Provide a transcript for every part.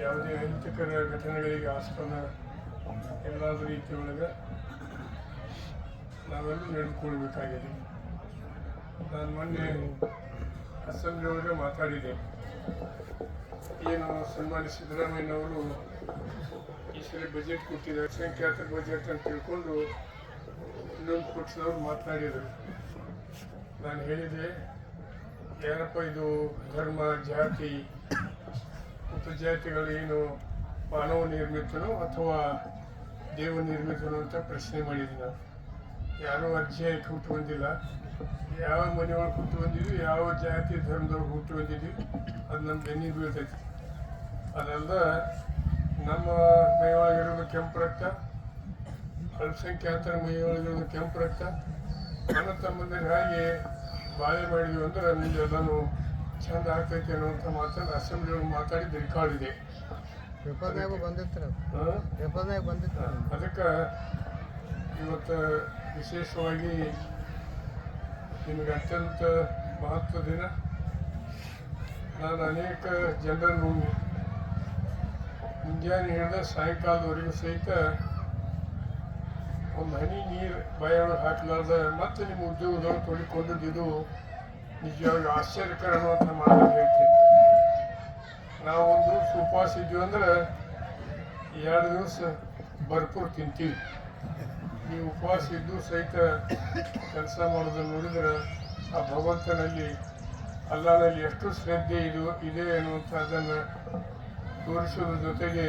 ಯಾವುದೇ ಅಹಿತಕರ ಘಟನೆಗಳಿಗೆ ಆಸ್ಪದ ಎಲ್ಲಾದ ರೀತಿಯೊಳಗೆ ನಾವೆಲ್ಲೂ ನಡೆದುಕೊಳ್ಬೇಕಾಗಿದೆ ನಾನು ಮೊನ್ನೆ ಅಸೆಂಬ್ಲಿ ಒಳಗೆ ಮಾತಾಡಿದೆ. ಏನು ಸನ್ಮಾನ್ಯ ಸಿದ್ದರಾಮಯ್ಯನವರು ಈ ಸಲ ಬಜೆಟ್ ಕೊಟ್ಟಿದ್ದಾರೆ. ಸಂಖ್ಯಾತ ಬಜೆಟ್ ಅಂತ ತಿಳ್ಕೊಂಡು ಇನ್ನೊಂದು ಪಕ್ಷದವ್ರು ಮಾತನಾಡಿದರು ನಾನು ಹೇಳಿದೆ ಏನಪ್ಪ ಇದು ಧರ್ಮ, ಜಾತಿ ಉಪಜಾತಿಗಳು ಏನು ಮಾನವ ನಿರ್ಮಿತನೋ ಅಥವಾ ದೇವ ನಿರ್ಮಿತನೋ ಅಂತ ಪ್ರಶ್ನೆ ಮಾಡಿದ್ದೀನಿ ನಾನು. ಯಾರೋ ಅಧ್ಯಾಯಕ್ಕೆ ಹುಟ್ಟು ಬಂದಿಲ್ಲ. ಯಾವ ಮನೆಯೊಳಗೆ ಹುಟ್ಟು ಬಂದಿದ್ವಿ, ಯಾವ ಜಾತಿ ಧರ್ಮದೊಳಗೆ ಹುಟ್ಟು ಬಂದಿದ್ವಿ, ಅದು ನಮ್ಮ ಬೆನ್ನಿಗೆ ಬೀಳ್ತೈತಿ. ಅದಲ್ಲ ನಮ್ಮ ಮೈಯೊಳಗಿರೋದು ಕೆಂಪು ರಕ್ತ, ಅಲ್ಪಸಂಖ್ಯಾತರ ಮೈಯೊಳಗಿರೋದು ಕೆಂಪು ರಕ್ತ. ನನ್ನ ತಮ್ಮಂದಿರ ಹಾಗೆ ಬಾಳೆ ಮಾಡಿದ್ವಿ ಅಂದ್ರೆ ನಿಮ್ಗೆ ಎಲ್ಲಾನು ಚಂದ ಆಗ್ತೈತಿ ಅನ್ನುವಂತ ಮಾತನ್ನು ಅಸೆಂಬ್ಲಿ ಒಳಗೆ ಮಾತಾಡಿದ್ದು ರೆಕಾರ್ಡ್ ಇದೆ ಅದಕ್ಕೆ ಇವತ್ತು ವಿಶೇಷವಾಗಿ ನಿಮಗೆ ಅತ್ಯಂತ ಮಹತ್ವ ದಿನ. ನಾನು ಅನೇಕ ಜನರನ್ನು ಮುಂಜಾನೆ ಹಿಡಿದ ಸಾಯಂಕಾಲದವರೆಗೂ ಸಹಿತ ಹನಿ ನೀರು ಬಾಯೊಳಗೆ ಹಾಕಲಾರ್ದ ಮತ್ತೆ ನಿಮ್ಮ ಉದ್ಯೋಗದೊಳಗೆ ಇದು ನಿಜವಾಗಿ ಆಶ್ಚರ್ಯಕರ ಅನ್ನುವಂಥ ಮಾತನ್ನು ಹೇಳ್ತೀನಿ. ನಾವೊಂದು ಉಪವಾಸ ಇದ್ವಿ ಅಂದ್ರೆ ಎರಡು ದಿವಸ ಭರ್ಪೂರ್ ತಿಂತೀವಿ. ಈ ಉಪವಾಸ ಇದ್ದು ಸಹಿತ ಕೆಲಸ ಮಾಡೋದನ್ನು ನೋಡಿದ್ರೆ ಆ ಭಗವಂತನಲ್ಲಿ, ಅಲ್ಲನಲ್ಲಿ ಎಷ್ಟು ಶ್ರದ್ಧೆ ಇದು, ಇದೆ ಅನ್ನುವಂಥದ್ದನ್ನು ತೋರಿಸೋದ್ರ ಜೊತೆಗೆ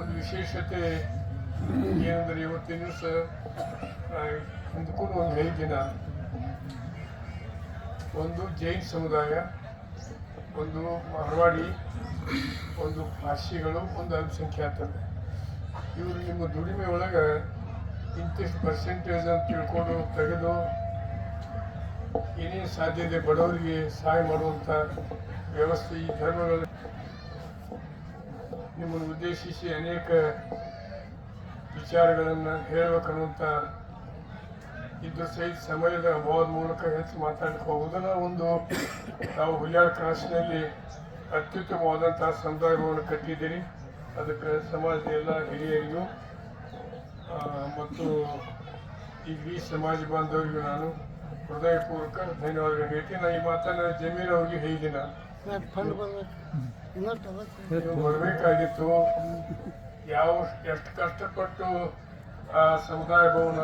ಒಂದು ವಿಶೇಷತೆ ಏನಂದರೆ ಇವತ್ತಿನ ದಿವಸ ಹಿಂದಕ್ಕೂ ಒಂದು ನಾನು ಒಂದು ಜೈನ್ ಸಮುದಾಯ, ಒಂದು ಮಾರ್ವಾಡಿ, ಒಂದು ಭಾಷಿಗಳು, ಒಂದು ಅಲ್ಪಸಂಖ್ಯಾತರು. ಇವರು ನಿಮ್ಮ ದುಡಿಮೆ ಒಳಗೆ ಇಂತಿಷ್ಟು ಪರ್ಸೆಂಟೇಜ್ ಅಂತ ತಿಳ್ಕೊಂಡು ತೆಗೆದು ಏನೇನು ಸಾಧ್ಯತೆ ಬಡವರಿಗೆ ಸಹಾಯ ಮಾಡುವಂಥ ವ್ಯವಸ್ಥೆ ಈ ಧರ್ಮಗಳು ನಿಮ್ಮನ್ನು ಉದ್ದೇಶಿಸಿ ಅನೇಕ ವಿಚಾರಗಳನ್ನು ಹೇಳಬೇಕನ್ನುವಂಥ ಇದು ಸಹಿತ ಸಮಯದ ಅಭಾವದ ಮೂಲಕ ಹೆಚ್ಚು ಮಾತಾಡಕ್ಕೆ ಹೋಗೋದನ್ನ ಒಂದು ನಾವು ಹುಲಿಯಾಳ ಕ್ರಾಸ್ನಲ್ಲಿ ಅತ್ಯುತ್ತಮವಾದಂತಹ ಸಂದರ್ಭವನ್ನು ಕಟ್ಟಿದ್ದೀರಿ. ಅದಕ್ಕೆ ಸಮಾಜದ ಎಲ್ಲ ಹಿರಿಯರಿಗೂ ಮತ್ತು ಈ ಸಮಾಜ ಬಾಂಧವರಿಗೂ ನಾನು ಹೃದಯಪೂರ್ವಕ ಧನ್ಯವಾದಗಳು ಹೇಳ್ತೀನಿ. ನಾನು ಈ ಮಾತನ್ನು ಜಮೀರ್ ಅವ್ರಿಗೆ ಹೇಳಿದ್ದೀನಿ ನಾನು. ಬರಬೇಕಾಗಿತ್ತು. ಯಾವ ಎಷ್ಟು ಕಷ್ಟಪಟ್ಟು ಆ ಸಮುದಾಯ ಭವನ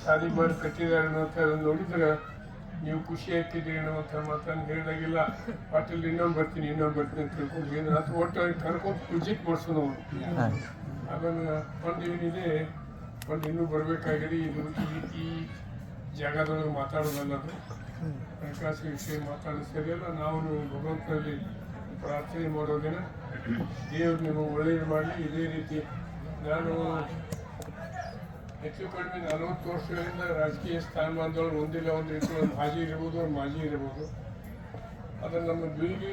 ಶಾದಿ ಮಾಡಿ ಕಟ್ಟಿದ್ದಾರೆ ಅನ್ನೋಂಥ ನೋಡಿದ್ರೆ ನೀವು ಖುಷಿ ಆಗ್ತಿದ್ದೀರಿ ಅನ್ನೋಂಥ ಮಾತನ್ನು ಹೇಳಿದಾಗಿಲ್ಲ ಪಾಟೀಲ್ ಇನ್ನೊಂದು ಬರ್ತೀನಿ ಇನ್ನೊಂದು ಬರ್ತೀನಿ ಅಂತ ತಿಳ್ಕೊಂಡು ಏನು ಒಟ್ಟು ಅವ್ರಿಗೆ ಕರ್ಕೊಂಡು ವಿಸಿಟ್ ಮಾಡಿಸೋದು ಅದನ್ನು ಒಂದು ಏನಿದೆ ಒಂದು ಇನ್ನೂ ಬರಬೇಕಾಗಿದೆ. ಇದು ಈ ಈ ಜಾಗದೊಳಗೆ ಮಾತಾಡೋದಲ್ಲ ಹಣಕಾಸು ವಿಷಯ ಮಾತಾಡೋದು ಸರಿಯಲ್ಲ. ನೀವು ಭಗವಂತನಲ್ಲಿ ಪ್ರಾರ್ಥನೆ ಮಾಡೋದಿನ ದೇವರು ನಿಮಗೆ ಒಳ್ಳೆಯದು ಮಾಡಲಿ ಇದೇ ರೀತಿ ನಾನು ಹೆಚ್ಚು ಕಡಿಮೆ ನಲವತ್ತು ವರ್ಷಗಳಿಂದ ರಾಜಕೀಯ ಸ್ಥಾನಮಾನದೊಳಗೆ ಒಂದಿಲ್ಲ, ಒಂದು ರೀತಿ ಒಂದು ಮಾಜಿ ಇರ್ಬೋದು, ಒಂದು ಮಾಜಿ ಇರ್ಬೋದು. ಅದು ನಮ್ಮ ಬೀಳ್ಗಿ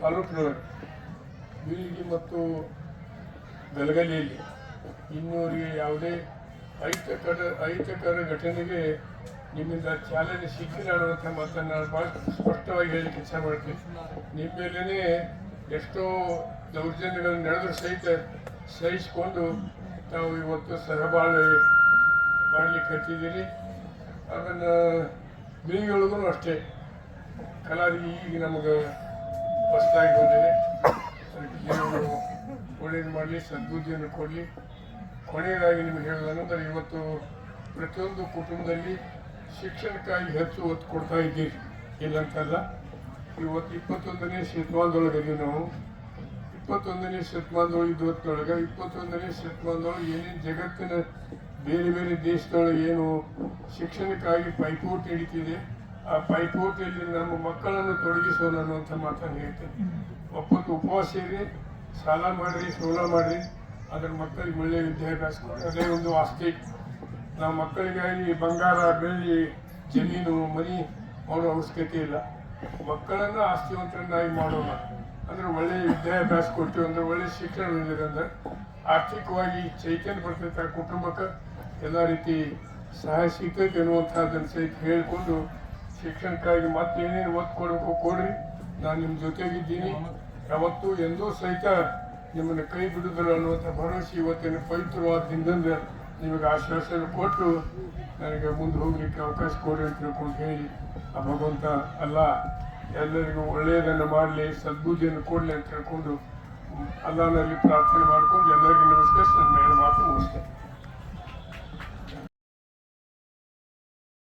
ತಾಲೂಕಿನವರು ಬೀಳ್ಗಿ ಮತ್ತು ಗಲಗಲಿಯಲ್ಲಿ ಇನ್ನೂರಿಗೆ ಯಾವುದೇ ಅಹಿತಕರ ಅಹಿತಕರ ಘಟನೆಗೆ ನಿಮ್ಮಿಂದ ಚಾಲನೆ ಸಿಕ್ಕಿಲ್ಲ ಅನ್ನುವಂಥ ಮಾತನ್ನು ನಾನು ಭಾಳ ಸ್ಪಷ್ಟವಾಗಿ ಹೇಳಿ ಕೆಲಸ ಮಾಡ್ತೀನಿ. ನಿಮ್ಮ ಮೇಲೇ ಎಷ್ಟೋ ದೌರ್ಜನ್ಯಗಳನ್ನು ನಡೆದ್ರೂ ಸಹಿತ ಸಹಿಸಿಕೊಂಡು ತಾವು ಇವತ್ತು ಸಹಬಾಳ್ವೆ ಮಾಡಲಿಕ್ಕೆ ಹತ್ತಿದ್ದೀರಿ. ಅದನ್ನು ಬೀಳಿಗಳಿಗೂ ಅಷ್ಟೇ. ಕಲಾವಿದ ಈಗ ನಮಗೆ ಹೊಸದಾಗಿ ಬಂದಿದೆ. ಒಳ್ಳೇದು ಮಾಡಲಿ, ಸದ್ಬುದ್ಧಿಯನ್ನು ಕೊಡಲಿ. ಕೊನೆಯದಾಗಿ ನಿಮಗೆ ಹೇಳೋದಂದ್ರೆ ಇವತ್ತು ಪ್ರತಿಯೊಂದು ಕುಟುಂಬದಲ್ಲಿ ಶಿಕ್ಷಣಕ್ಕಾಗಿ ಹೆಚ್ಚು ಒತ್ತು ಕೊಡ್ತಾ ಇದ್ದೀರಿ. ಇಲ್ಲಂತಲ್ಲ, ಇವತ್ತು ಇಪ್ಪತ್ತೊಂದನೇ ಶತಮಾನದೊಳಗೆ ನಾವು. ಇಪ್ಪತ್ತೊಂದನೇ ಶತಮಾನದೊಳಗೆ ಇವತ್ತೊಳಗೆ ಇಪ್ಪತ್ತೊಂದನೇ ಶತಮಾನದೊಳಗೆ ಏನೇನು ಜಗತ್ತಿನ ಬೇರೆ ಬೇರೆ ದೇಶದೊಳಗೆ ಏನು ಶಿಕ್ಷಣಕ್ಕಾಗಿ ಪೈಪೋಟಿ ನಡೀತಿದೆ ಆ ಪೈಪೋಟಿಯಲ್ಲಿ ನಮ್ಮ ಮಕ್ಕಳನ್ನು ತೊಡಗಿಸೋಣ ಅನ್ನುವಂಥ ಮಾತನ್ನು ಹೇಳ್ತೇನೆ. ಒಪ್ಪತ್ತು ಉಪವಾಸ ಇದೆ ಸಾಲ ಮಾಡಿರಿ, ಸೋಲ ಮಾಡಿರಿ, ಅದ್ರ ಮಕ್ಕಳಿಗೆ ಒಳ್ಳೆಯ ವಿದ್ಯಾಭ್ಯಾಸ ಕೊಡಿ. ಅದೇ ಒಂದು ಆಸ್ತಿ. ನಾವು ಮಕ್ಕಳಿಗಾಗಿ ಬಂಗಾರ, ಬೆಳ್ಳಿ, ಜಮೀನು, ಮನಿ ಮಾಡೋ ಅವಶ್ಯಕತೆ ಇಲ್ಲ. ಮಕ್ಕಳನ್ನು ಆಸ್ತಿವಂತರನ್ನಾಗಿ ಮಾಡೋಣ. ಅಂದ್ರೆ ಒಳ್ಳೆಯ ವಿದ್ಯಾಭ್ಯಾಸ ಕೊಡ್ತೀವಿ ಅಂದ್ರೆ ಒಳ್ಳೆಯ ಶಿಕ್ಷಣ ಅಂದರೆ ಆರ್ಥಿಕವಾಗಿ ಚೈತನ್ಯ ಬರ್ತೈತೆ ಆ ಕುಟುಂಬಕ್ಕೆ ಎಲ್ಲ ರೀತಿ ಸಹಾಯ ಸಿಗ್ತೈತೆ ಅನ್ನುವಂಥದ್ದನ್ನು ಸಹಿತ ಹೇಳಿಕೊಂಡು ಶಿಕ್ಷಣಕ್ಕಾಗಿ ಮತ್ತೆ ಏನೇನು ಒತ್ತು ಕೊಡಬೇಕು ಕೊಡ್ರಿ. ನಾನು ನಿಮ್ಮ ಜೊತೆಗಿದ್ದೀನಿ. ಯಾವತ್ತೂ ಎಂದೂ ಸಹಿತ ನಿಮ್ಮನ್ನು ಕೈ ಬಿಡುದಿಲ್ಲ ಅನ್ನುವಂಥ ಭರವಸೆ ಇವತ್ತಿನ ಪವಿತ್ರವಾದ ದಿನದಿಂದ ನಿಮಗೆ ಆಶ್ವಾಸನೆ ಕೊಟ್ಟು ನನಗೆ ಮುಂದೆ ಹೋಗಲಿಕ್ಕೆ ಅವಕಾಶ ಕೊಡಿ ಅಂತ ತಿಳ್ಕೊಂಡು ಹೇಳಿ. ಆ ಭಗವಂತ, ಅಲ್ಲ, ಎಲ್ಲರಿಗೂ ಒಳ್ಳೆಯದನ್ನು ಮಾಡಲಿ, ಸದ್ಬುದ್ಧಿಯನ್ನು ಕೊಡಲಿ ಅಂತ ಹೇಳ್ಕೊಂಡು ಅಲ್ಲನಲ್ಲಿ ಪ್ರಾರ್ಥನೆ ಮಾಡ್ಕೊಂಡು ಎಲ್ಲರಿಗೂ ನಮಸ್ಕರಿಸಿ ನನ್ನ ಎರಡು ಮಾತು ಮುಗಿಸ್ತೇನೆ